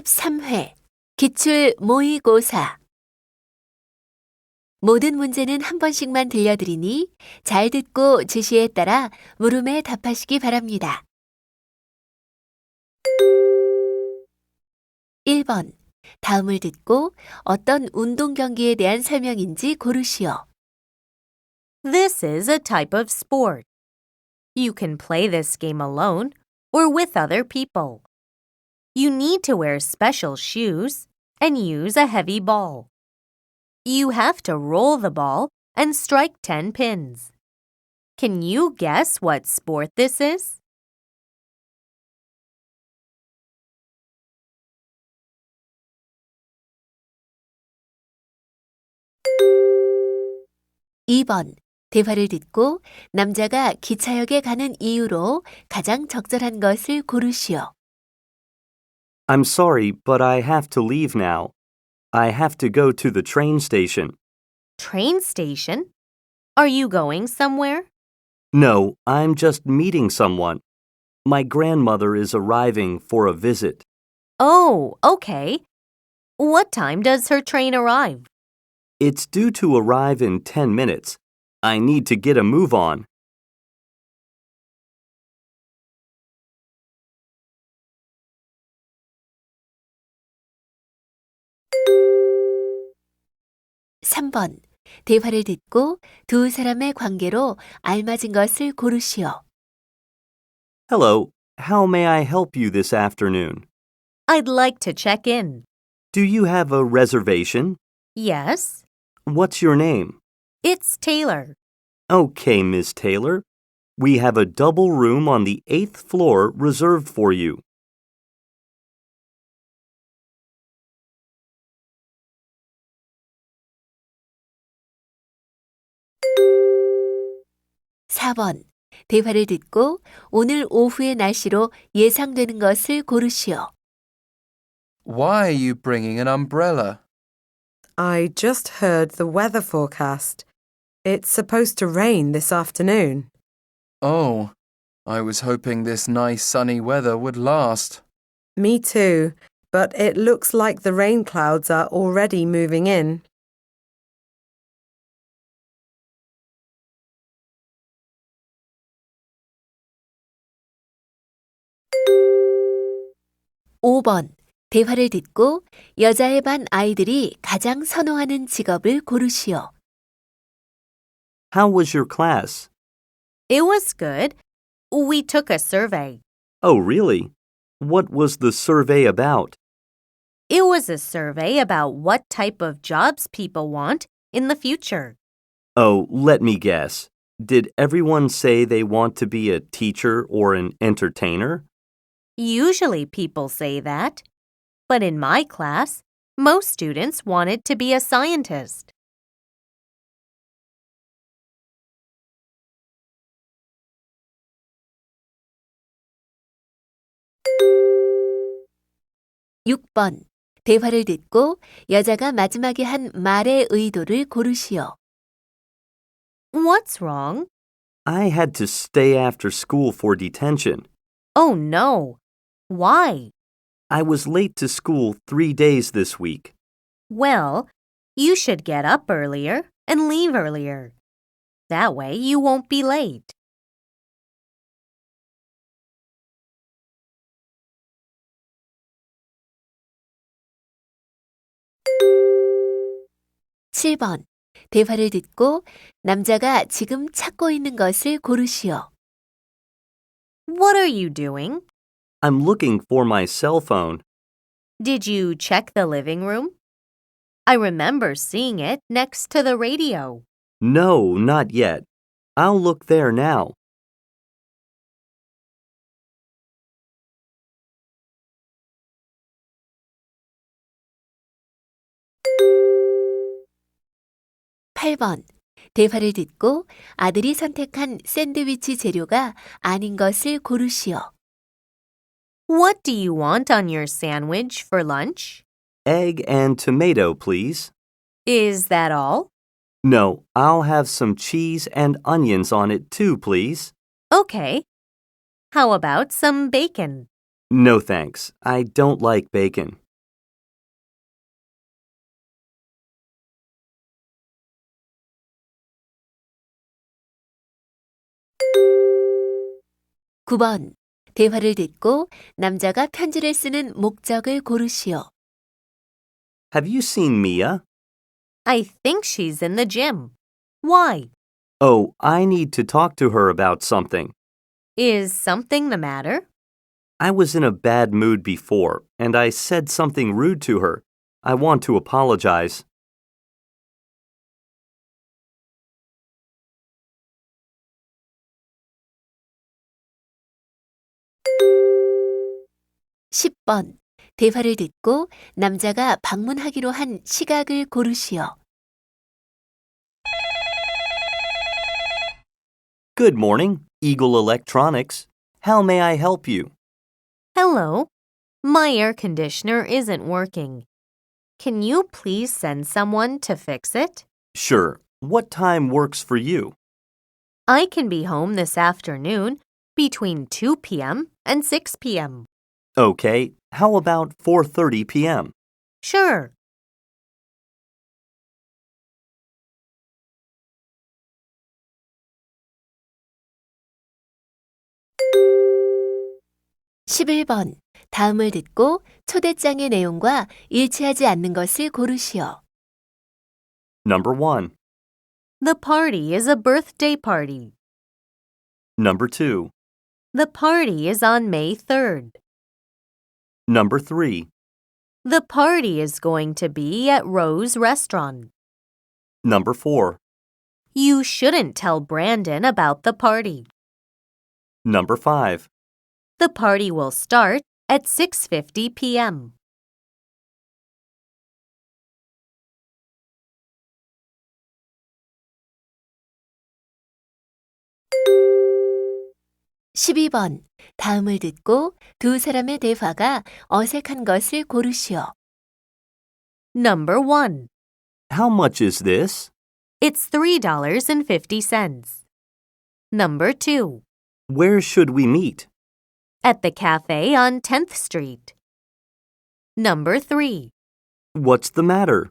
13회 기출 모의고사 모든 문제는 한 번씩만 들려드리니 잘 듣고 지시에 따라 물음에 답하시기 바랍니다. 1번. 다음을 듣고 어떤 운동 경기에 대한 설명인지 고르시오. This is a type of sport. You can play this game alone or with other people. You need to wear special shoes and use a heavy ball. You have to roll the ball and strike 10 pins. Can you guess what sport this is? 2번. 대화를 듣고 남자가 기차역에 가는 이유로 가장 적절한 것을 고르시오. I'm sorry, but I have to leave now. I have to go to the train station. Train station? Are you going somewhere? No, I'm just meeting someone. My grandmother is arriving for a visit. Oh, okay. What time does her train arrive? It's due to arrive in 10 minutes. I need to get a move on. 삼번 대화를 듣고 두 사람의 관계로 알맞은 것을 고르시오. Hello, how may I help you this afternoon? I'd like to check in. Do you have a reservation? Yes, What's your name? it's Taylor. Okay, Miss Taylor. We have a double room on the eighth floor reserved for you. 사번 대화를 듣고 오늘 오후의 날씨로 예상되는 것을 고르시오. Why are you bringing an umbrella? I just heard the weather forecast. It's supposed to rain this afternoon. Oh, I was hoping this nice sunny weather would last. Me too, but it looks like the rain clouds are already moving in. 오번 대화를 듣고 여자의 반 아이들이 가장 선호하는 직업을 고르시오. How was your class? It was good. We took a survey. Oh, really? What was the survey about? It was a survey about what type of jobs people want in the future. Oh, let me guess. Did everyone say they want to be a teacher or an entertainer? Usually people say that. But in my class, most students wanted to be a scientist. 육 번 대화를 듣고 여자가 마지막에 한 말의 의도를 고르시오. What's wrong? I had to stay after school for detention. Oh no. Why? I was late to school three days this week. Well, you should get up earlier and leave earlier. That way you won't be late. 칠 번 대화를 듣고 남자가 지금 찾고 있는 것을 고르시오. What are you doing? I'm looking for my cell phone. Did you check the living room? I remember seeing it next to the radio. No, not yet. I'll look there now. 팔 번 대화를 듣고 아들이 선택한 샌드위치 재료가 아닌 것을 고르시오. What do you want on your sandwich for lunch? Egg and tomato, please. Is that all? No, I'll have some cheese and onions on it too, please. Okay. How about some bacon? No, thanks. I don't like bacon. 대화를 듣고 남자가 편지를 쓰는 목적을 고르시오. Have you seen Mia? I think she's in the gym. Why? Oh, I need to talk to her about something. Is something the matter? I was in a bad mood before, and I said something rude to her. I want to apologize. 십 번 대화를 듣고 남자가 방문하기로 한 시각을 고르시오. Good morning, Eagle Electronics. How may I help you? Hello. My air conditioner isn't working. Can you please send someone to fix it? Sure. What time works for you? I can be home this afternoon between 2 p.m. and 6 p.m. Okay. How about 4:30 p.m.? Sure. 십일 번 다음을 듣고 초대장의 내용과 일치하지 않는 것을 고르시오. Number 1. The party is a birthday party. Number 2. The party is on May 3rd. Number 3. The party is going to be at Rose Restaurant. Number 4. You shouldn't tell Brandon about the party. Number 5. The party will start at 6:50 p.m. 12번. 다음을 듣고 두 사람의 대화가 어색한 것을 고르시오. Number 1. How much is this? It's $3.50. Number 2. Where should we meet? At the cafe on 10th Street. Number 3. What's the matter?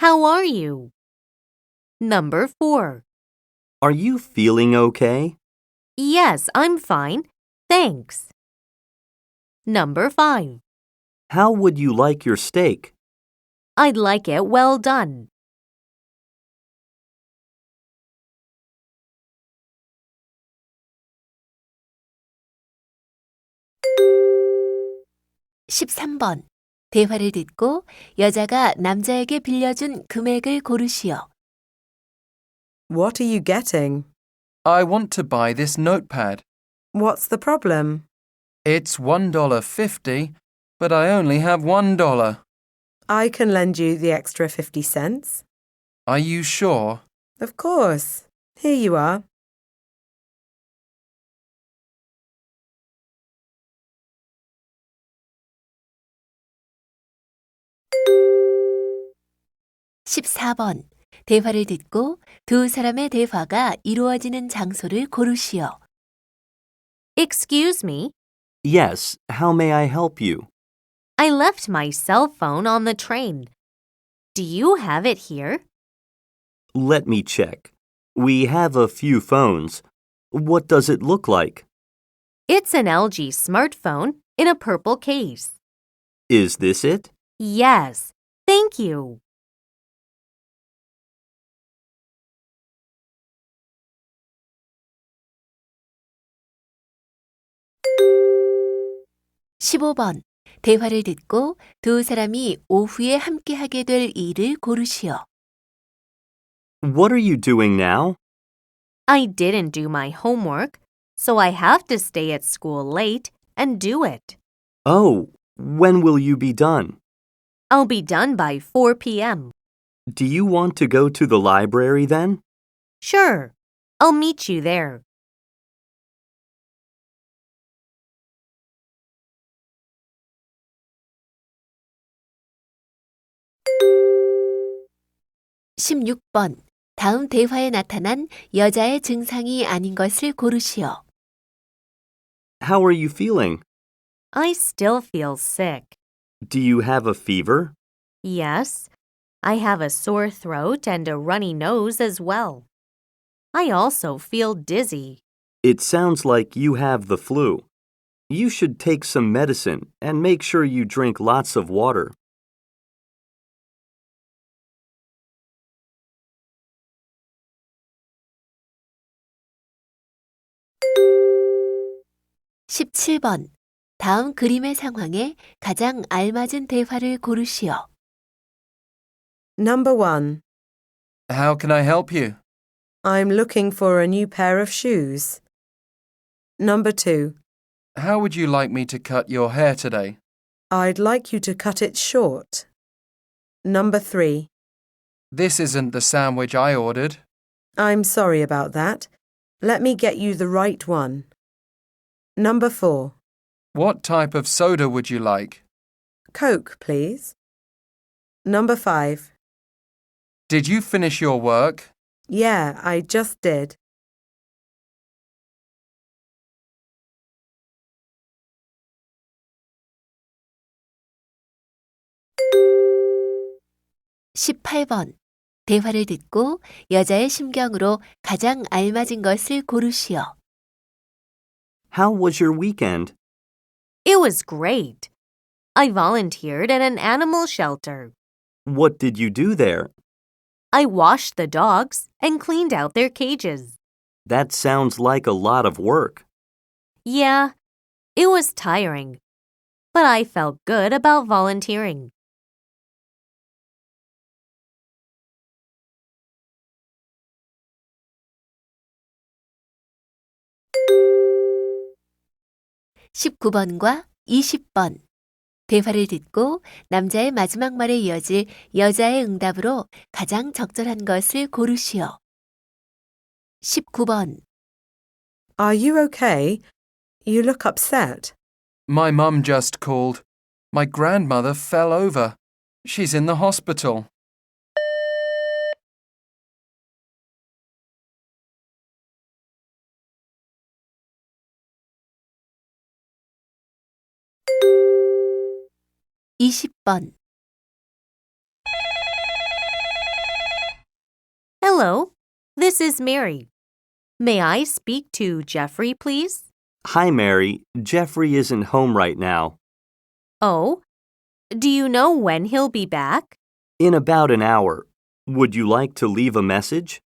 How are you? Number 4. Are you feeling okay? Yes, I'm fine. Thanks. Number 5. How would you like your steak? I'd like it well done. 십삼 번 대화를 듣고 여자가 남자에게 빌려준 금액을 고르시오. What are you getting? I want to buy this notepad. What's the problem? It's $1.50, but I only have $1. I can lend you the extra 50 cents. Are you sure? Of course. Here you are. (14번) 대화를 듣고 두 사람의 대화가 이루어지는 장소를 고르시오. Excuse me. Yes, how may I help you? I left my cell phone on the train. Do you have it here? Let me check. We have a few phones. What does it look like? It's an LG smartphone in a purple case. Is this it? Yes. Thank you. 십오 번 대화를 듣고 두 사람이 오후에 함께 하게 될 일을 고르시오. What are you doing now? I didn't do my homework, so I have to stay at school late and do it. Oh, when will you be done? I'll be done by 4 p.m. Do you want to go to the library then? Sure. I'll meet you there. 십육 번 다음 대화에 나타난 여자의 증상이 아닌 것을 고르시오. How are you feeling? I still feel sick. Do you have a fever? Yes, I have a sore throat and a runny nose as well. I also feel dizzy. It sounds like you have the flu. You should take some medicine and make sure you drink lots of water. 십칠 번 다음 그림의 상황에 가장 알맞은 대화를 고르시오. Number 1. How can I help you? I'm looking for a new pair of shoes. Number 2. How would you like me to cut your hair today? I'd like you to cut it short. Number 3. This isn't the sandwich I ordered. I'm sorry about that. Let me get you the right one. Number 4. What type of soda would you like? Coke, please. Number 5. Did you finish your work? Yeah, I just did. 십팔 번 대화를 듣고 여자의 심경으로 가장 알맞은 것을 고르시오. How was your weekend? It was great. I volunteered at an animal shelter. What did you do there? I washed the dogs and cleaned out their cages. That sounds like a lot of work. Yeah, it was tiring, but I felt good about volunteering. 십구 번과 이십 번 대화를 듣고 남자의 마지막 말에 이어질 여자의 응답으로 가장 적절한 것을 고르시오. 십구 번 Are you okay? You look upset. My mum just called. My grandmother fell over. She's in the hospital. 20번 Hello, this is Mary. May I speak to Jeffrey, please? Hi, Mary. Jeffrey isn't home right now. Oh, do you know when he'll be back? In about an hour. Would you like to leave a message?